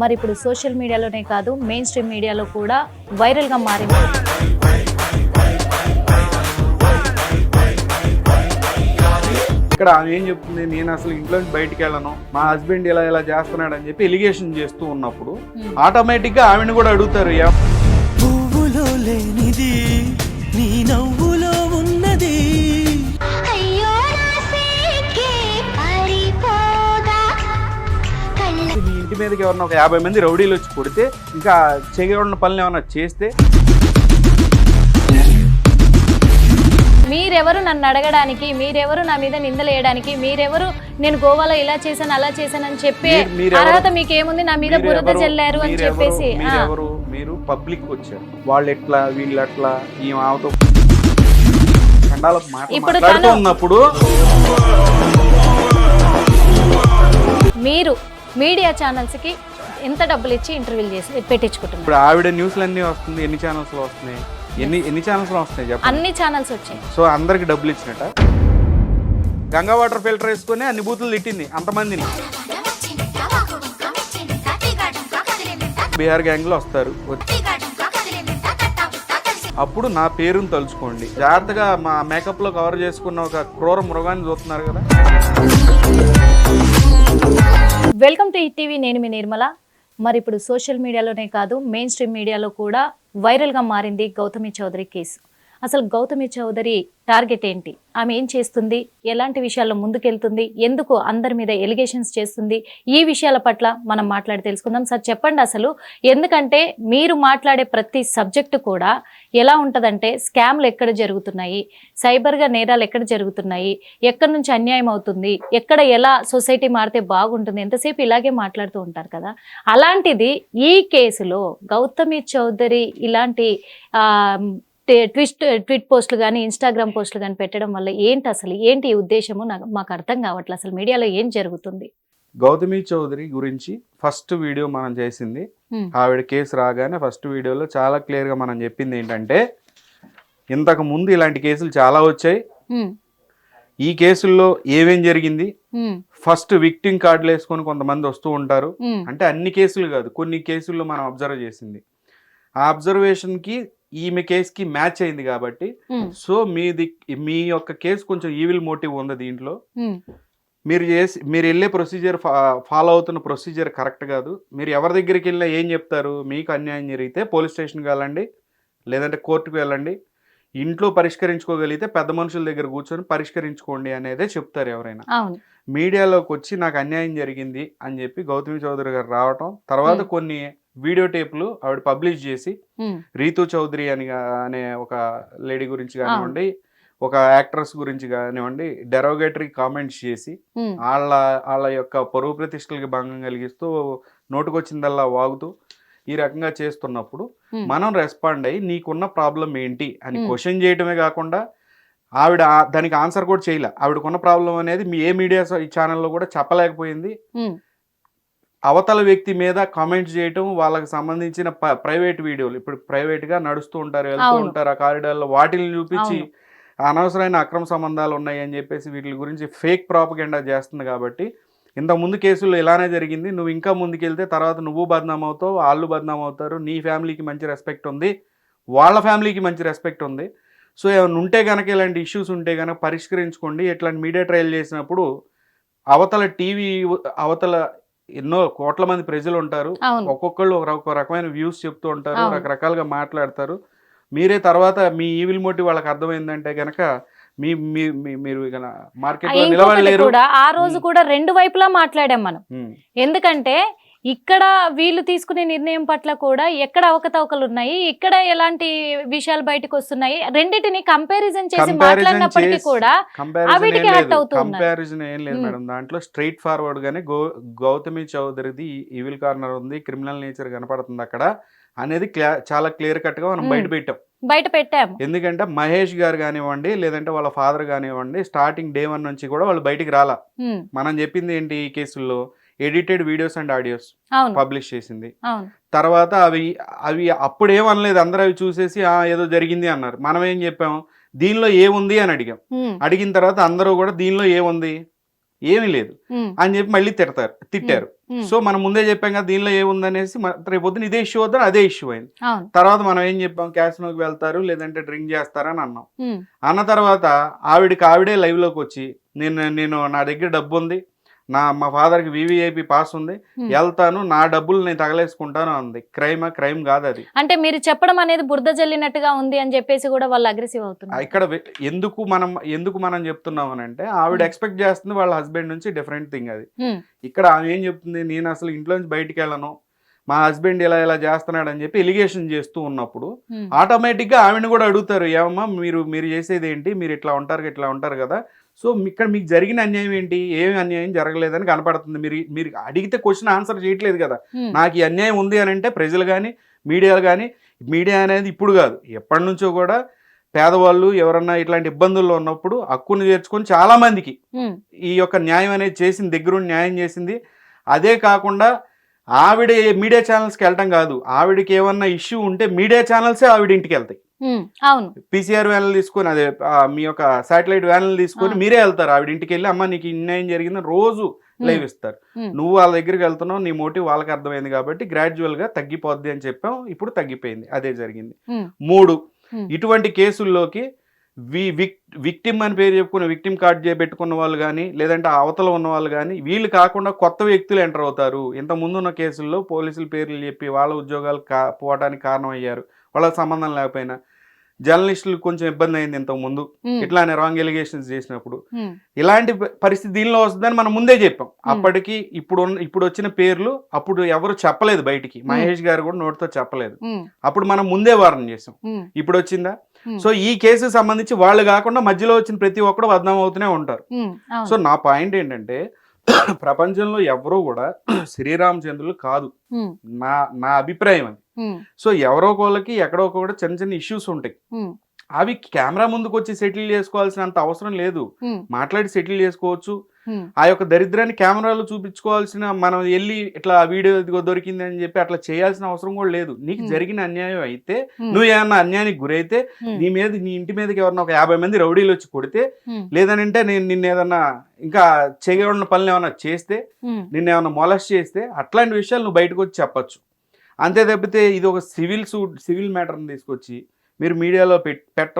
మరి ఇప్పుడు సోషల్ మీడియాలోనే కాదు మెయిన్ స్ట్రీమ్ మీడియాలో కూడా వైరల్గా మారింది ఇక్కడ ఆమె ఏం చెప్తుంది? నేను అసలు ఇంట్లో నుంచి బయటికి వెళ్ళను. మా హస్బెండ్ ఇలా ఇలా చేస్తున్నాడు అని చెప్పి ఎలిగేషన్ చేస్తూ ఉన్నప్పుడు Hmm. ఆటోమేటిక్గా ఆమెను కూడా అడుగుతారు. ఇంటి మీదకి ఎవరన్నా ఒక యాభై మంది రౌడీలు వచ్చి కొడితే ఇంకా చేయకుండా పనులు ఏమైనా చేస్తే? మీరెవరు నన్ను అడగడానికి మీరెవరు నా మీద నిందలు వేయడానికి మీరెవరు నేను గోవాలో ఇలా చేశాను అలా చేశాను అని చెప్పే? అర్హత మీకేముంది? నా మీద బురద జల్లారు అని చెప్పేసి మీరు పబ్లిక్ వచ్చారు. వాళ్ళు ఎట్లా వీళ్ళు మాట ఇప్పుడు ఉన్నప్పుడు మీరు మీడియా ఛానల్స్కి ఎంత డబ్బులు ఇచ్చి ఇంటర్వ్యూలు చేసి పెట్టించుకుంటున్నారు? ఇప్పుడు ఆవిడ న్యూస్లు అన్ని వస్తుంది ఎన్ని ఛానల్స్లో వస్తున్నాయి? ఎన్ని ఎన్ని ఛానల్స్లో వస్తున్నాయి చెప్పండి. అన్ని ఛానల్స్ వచ్చాయి. సో అందరికి డబ్బులు ఇచ్చినట్ట గంగా వాటర్ ఫిల్టర్ వేసుకొని అన్ని బూతులు తిట్టింది అంతమందిని. బీహార్ గ్యాంగ్లో వస్తారు. అప్పుడు నా పేరుని తలుచుకోండి. జాగ్రత్తగా మా మేకప్లో కవర్ చేసుకున్న ఒక క్రూర మృగాన్ని చూస్తున్నారు కదా. వెల్కమ్ టు టీవీ నేను మీ నిర్మల. మరి ఇప్పుడు సోషల్ మీడియాలోనే కాదు మెయిన్ స్ట్రీమ్ మీడియాలో కూడా వైరల్గా మారింది గౌతమి చౌదరి కేసు. అసలు గౌతమి చౌదరి టార్గెట్ ఏంటి? ఆమె ఏం చేస్తుంది? ఎలాంటి విషయాల్లో ముందుకెళ్తుంది? ఎందుకు అందరి మీద ఎలిగేషన్స్ చేస్తుంది? ఈ విషయాల పట్ల మనం మాట్లాడి తెలుసుకుందాం. సార్ చెప్పండి అసలు ఎందుకంటే మీరు మాట్లాడే ప్రతి సబ్జెక్టు కూడా ఎలా ఉంటుందంటే స్కామ్లు ఎక్కడ జరుగుతున్నాయి? సైబర్గా నేరాలు ఎక్కడ జరుగుతున్నాయి? ఎక్కడి నుంచి అన్యాయం అవుతుంది? ఎక్కడ ఎలా సొసైటీ మారితే బాగుంటుంది? ఎంతసేపు ఇలాగే మాట్లాడుతూ ఉంటారు కదా? అలాంటిది ఈ కేసులో గౌతమి చౌదరి ఇలాంటి ట్విస్ట్ ట్విట్ పోస్టులు కానీ ఇన్స్టాగ్రామ్ పోస్టులు కానీ పెట్టడం వల్ల ఏంటి అసలు? ఏంటి ఉద్దేశము? నాకు మాకు అర్థం కావట్లేదు అసలు మీడియాలో ఏం జరుగుతుంది? గౌతమి చౌదరి గురించి ఫస్ట్ వీడియో మనం చేసింది. ఆవిడ కేసు రాగానే ఫస్ట్ వీడియోలో చాలా క్లియర్గా మనం చెప్పింది ఏంటంటే ఇంతకు ముందు ఇలాంటి కేసులు చాలా వచ్చాయి. ఈ కేసుల్లో ఏమేం జరిగింది? ఫస్ట్ విక్టింగ్ కార్డులు వేసుకొని కొంతమంది వస్తూ ఉంటారు. అంటే అన్ని కేసులు కాదు కొన్ని కేసుల్లో మనం అబ్జర్వ్ చేసింది. ఆ అబ్జర్వేషన్కి ఈమె కేసుకి మ్యాచ్ అయింది కాబట్టి సో మీది మీ యొక్క కేసు కొంచెం ఈవిల్ మోటివ్ ఉంది దీంట్లో. మీరు చేసి మీరు వెళ్ళే ప్రొసీజర్ ఫాలో అవుతున్న ప్రొసీజర్ కరెక్ట్ కాదు. మీరు ఎవరి దగ్గరికి వెళ్ళినా ఏం చెప్తారు? మీకు అన్యాయం జరిగితే పోలీస్ స్టేషన్కి వెళ్ళండి లేదంటే కోర్టుకు వెళ్ళండి. ఇంట్లో పరిష్కరించుకోగలిగితే పెద్ద మనుషుల దగ్గర కూర్చొని పరిష్కరించుకోండి అనేదే చెప్తారు ఎవరైనా. మీడియాలోకి వచ్చి నాకు అన్యాయం జరిగింది అని చెప్పి గౌతమి చౌదరి గారు రావటం తర్వాత. కొన్ని వీడియో టేపులు ఆవిడ పబ్లిష్ చేసి రీతు చౌదరి అని అనే ఒక లేడీ గురించి కానివ్వండి ఒక యాక్ట్రెస్ గురించి కానివ్వండి డెరోగేటరీ కామెంట్స్ చేసి వాళ్ళ వాళ్ళ యొక్క పరువు ప్రతిష్టలకి భంగం కలిగిస్తూ నోటుకొచ్చిందల్లా వాగుతూ ఈ రకంగా చేస్తున్నప్పుడు. మనం రెస్పాండ్ అయ్యి నీకున్న ప్రాబ్లం ఏంటి అని. క్వశ్చన్ చేయటమే కాకుండా ఆవిడ దానికి ఆన్సర్ కూడా చేయలే. ఆవిడకున్న ప్రాబ్లం అనేది మీ ఏ మీడియా ఛానల్లో కూడా చెప్పలేకపోయింది. అవతల వ్యక్తి మీద కామెంట్స్ చేయటం వాళ్ళకి సంబంధించిన ప్రైవేట్ వీడియోలు. ఇప్పుడు ప్రైవేట్గా నడుస్తూ ఉంటారు వెళ్తూ. ఉంటారు ఆ కారిడార్లో. వాటిని చూపించి. అనవసరమైన అక్రమ సంబంధాలు ఉన్నాయి అని చెప్పేసి వీటి గురించి ఫేక్ ప్రాపగెండా చేస్తుంది కాబట్టి ఇంత ముందు కేసుల్లో ఇలానే జరిగింది. నువ్వు ఇంకా ముందుకెళ్తే తర్వాత నువ్వు బద్నాం అవుతావు వాళ్ళు బద్నాం అవుతారు నీ ఫ్యామిలీకి మంచి రెస్పెక్ట్ ఉంది వాళ్ళ ఫ్యామిలీకి మంచి రెస్పెక్ట్ ఉంది. సో ఏమైనా ఉంటే కనుక ఇలాంటి ఇష్యూస్ ఉంటే కనుక పరిష్కరించుకోండి. ఇట్లాంటి మీడియా ట్రయల్ చేసినప్పుడు అవతల టీవీ అవతల ఎన్నో కోట్ల మంది ప్రజలు ఉంటారు ఒక్కొక్కళ్ళు ఒక రకమైన వ్యూస్ చెప్తూ ఉంటారు. రకరకాలుగా మాట్లాడతారు. మీరే తర్వాత మీ ఈవిల్ మోటివ్ వాళ్ళకి అర్థమైందంటే గనక మీ మీరు ఇక మార్కెట్ కూడా ఆ రోజు కూడా రెండు వైపులా మాట్లాడాం మనం. ఎందుకంటే ఇక్కడ వీళ్ళు తీసుకునే నిర్ణయం పట్ల కూడా ఎక్కడ అవకతవకలు ఉన్నాయి ఇక్కడ ఎలాంటి విషయాలు బయటకు వస్తున్నాయి? రెండింటిని కంపారిజన్ చేసి మాట్లాడినప్పటికీ కూడా కంపారిజన్ ఏం లేదు. కంపారిజన్ ఏం. మేడం. దాంట్లో స్ట్రైట్ ఫార్వర్డ్ గానే గౌతమి చౌదరిది ఈవిల్ కార్నర్ ఉంది క్రిమినల్ నేచర్ కనపడుతుంది అక్కడ అనేది చాలా క్లియర్ కట్గా మనం. బయట పెట్టాం. బయట పెట్టాము. ఎందుకంటే మహేష్ గారు కానివ్వండి లేదంటే వాళ్ళ ఫాదర్ కానివ్వండి స్టార్టింగ్ డే వన్ నుంచి కూడా వాళ్ళు బయటికి రాలా. మనం చెప్పింది ఏంటి ఈ కేసుల్లో? Edited videos and audios publish చేసింది. తర్వాత అవి అవి అప్పుడేమనలేదు అందరూ అవి చూసేసి "ఆ, ఏదో జరిగింది అన్నారు. మనం ఏం చెప్పాం? దీనిలో ఏముంది? అని అడిగాం. అడిగిన తర్వాత అందరూ కూడా దీనిలో ఏముంది? ఏమీ లేదు. అని చెప్పి మళ్ళీ తిడతారు తిట్టారు. సో మనం ముందే చెప్పాం కదా దీనిలో ఏముందనేసి మ- రేపు పొద్దున ఇదే ఇష్యూ వద్దని అదే ఇష్యూ అయింది. తర్వాత మనం ఏం చెప్పాం? క్యాసినోకి వెళ్తారు లేదంటే డ్రింక్ చేస్తారని అన్నాం. అన్న తర్వాత ఆవిడకి ఆవిడే లైవ్లోకి వచ్చి నేను నేను నా దగ్గర డబ్బు ఉంది నా మా ఫాదర్కి వివిఐపి పాస్ ఉంది. వెళ్తాను నా డబ్బులు నేను తగలేసుకుంటాను అంది. క్రైమ్ క్రైమ్ కాదు అది అంటే మీరు చెప్పడం అనేది బురద జల్లినట్టుగా ఉంది అని చెప్పేసి కూడా వాళ్ళు అగ్రెసివ్ అవుతున్నారు. ఇక్కడ ఎందుకు మనం ఎందుకు మనం చెప్తున్నాం అని అంటే ఆవిడ. ఎక్స్పెక్ట్ చేస్తుంది వాళ్ళ హస్బెండ్ నుంచి డిఫరెంట్ థింగ్ అది. ఇక్కడ ఆమె ఏం చెప్తుంది నేను అసలు ఇంట్లో నుంచి బయటికి వెళ్ళను మా హస్బెండ్ ఇలా ఇలా చేస్తున్నాడు అని చెప్పి ఎలిగేషన్ చేస్తూ ఉన్నప్పుడు ఆటోమేటిక్గా ఆమెను కూడా అడుగుతారు ఏమమ్మా మీరు మీరు చేసేది ఏంటి? మీరు ఇట్లా ఉంటారు ఇట్లా ఉంటారు కదా సో ఇక్కడ మీకు జరిగిన అన్యాయం ఏంటి? ఏమి అన్యాయం జరగలేదని కనపడుతుంది. మీరు మీరు అడిగితే క్వశ్చన్ ఆన్సర్ చేయట్లేదు కదా. నాకు ఈ అన్యాయం ఉంది అని అంటే ప్రజలు కానీ మీడియాలు కానీ మీడియా అనేది ఇప్పుడు కాదు. ఎప్పటి నుంచో కూడా పేదవాళ్ళు ఎవరన్నా ఇట్లాంటి ఇబ్బందుల్లో ఉన్నప్పుడు హక్కును చేర్చుకొని చాలా మందికి ఈ యొక్క న్యాయం అనేది చేసింది దగ్గరుండి న్యాయం చేసింది. అదే కాకుండా ఆవిడ మీడియా ఛానల్స్కి వెళ్ళటం కాదు. ఆవిడకి ఏమన్నా ఇష్యూ ఉంటే మీడియా ఛానల్సే ఆవిడ ఇంటికి వెళ్తాయి. అవును. పీసీఆర్ వ్యాన్లు తీసుకొని అదే మీ యొక్క శాటిలైట్ వ్యాన్లు తీసుకొని. మీరే వెళ్తారు. ఆవిడ ఇంటికి వెళ్ళి అమ్మ నీకు ఇన్యాయం జరిగిందని రోజు లైవ్ ఇస్తారు. నువ్వు వాళ్ళ దగ్గరికి వెళ్తున్నావు నీ మోటివ్ వాళ్ళకి అర్థమైంది కాబట్టి గ్రాడ్యువల్గా తగ్గిపోద్ది అని చెప్పాం. ఇప్పుడు తగ్గిపోయింది. అదే జరిగింది. మూడు. ఇటువంటి కేసుల్లోకి వి విక్ విక్టిమ్ అని పేరు చెప్పుకున్న విక్టిమ్ కార్డ్ చేపెట్టుకున్న వాళ్ళు కానీ లేదంటే ఆ అవతల ఉన్న వాళ్ళు కానీ వీళ్ళు కాకుండా కొత్త వ్యక్తులు ఎంటర్ అవుతారు. ఇంత ముందున్న కేసుల్లో పోలీసుల పేర్లు చెప్పి వాళ్ళ ఉద్యోగాలు కా పోవడానికి కారణం అయ్యారు వాళ్ళకి సంబంధం లేకపోయినా. జర్నలిస్టులు కొంచెం ఇబ్బంది అయింది ఇంతకు ముందు. ఇట్లానే రాంగ్ ఎలిగేషన్స్ చేసినప్పుడు. ఇలాంటి పరిస్థితి దీనిలో వస్తుందని మనం ముందే చెప్పాం. అప్పటికి ఇప్పుడు ఇప్పుడు వచ్చిన పేర్లు అప్పుడు ఎవరు చెప్పలేదు బయటికి. మహేష్ గారు కూడా నోటితో చెప్పలేదు. అప్పుడు మనం ముందే వార్న్ చేసాం. ఇప్పుడు వచ్చిందా? సో ఈ కేసుకి సంబంధించి వాళ్ళు కాకుండా మధ్యలో వచ్చిన ప్రతి ఒక్కడు బద్నాం అవుతూనే ఉంటారు. సో నా పాయింట్ ఏంటంటే ప్రపంచంలో ఎవరూ కూడా శ్రీరామచంద్రులు కాదు. నా నా అభిప్రాయం అది. సో ఎవరో ఒకళ్ళకి ఎక్కడో ఒకటి చిన్న చిన్న ఇష్యూస్ ఉంటాయి. అవి కెమెరా ముందుకు వచ్చి సెటిల్ చేసుకోవాల్సినంత అవసరం లేదు మాట్లాడి సెటిల్ చేసుకోవచ్చు ఆ యొక్క దరిద్రాన్ని కెమెరాలో చూపించుకోవాల్సిన మనం వెళ్ళి ఇట్లా వీడియో ఇదిగో దొరికింది అని చెప్పి అట్లా చేయాల్సిన అవసరం కూడా లేదు నీకు. జరిగిన అన్యాయం అయితే. నువ్వు ఏమన్నా అన్యాయానికి గురైతే. నీ మీద నీ ఇంటి మీదకి ఎవరన్నా ఒక యాభై మంది రౌడీలు వచ్చి కొడితే. లేదనంటే నేను నిన్ను ఏదన్నా ఇంకా చేయగలిగిన పనులు ఏమన్నా చేస్తే నిన్ను ఏమన్నా మొలస్ట్ చేస్తే అట్లాంటి విషయాలు నువ్వు బయటకు వచ్చి చెప్పచ్చు అంతే తప్పితే ఇది ఒక సివిల్ సూట్ సివిల్ మ్యాటర్ని తీసుకొచ్చి మీరు మీడియాలో పెట్ పెట్ట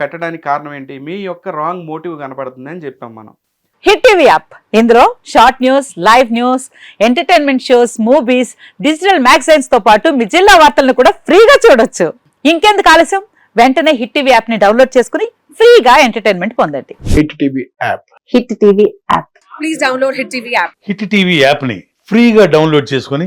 పెట్టడానికి కారణం ఏంటి? మీ యొక్క రాంగ్ మోటివ్ కనపడుతుంది అని చెప్పాం మనం. Hit TV app. ఇందులో short news live news entertainment shows movies digital మ్యాగజైన్స్తో పాటు మీ జిల్లా వార్తలను కూడా ఫ్రీగా చూడొచ్చు. ఇంకెందుకు ఆలస్యం? వెంటనే హిట్ టీవీ యాప్ని డౌన్లోడ్ చేసుకుని ఫ్రీగా ఎంటర్టైన్మెంట్ పొందండి. Hit TV app. Hit TV app. Please download Hit TV app. Hit TV యాప్ని ఫ్రీగా డౌన్లోడ్ చేసుకొని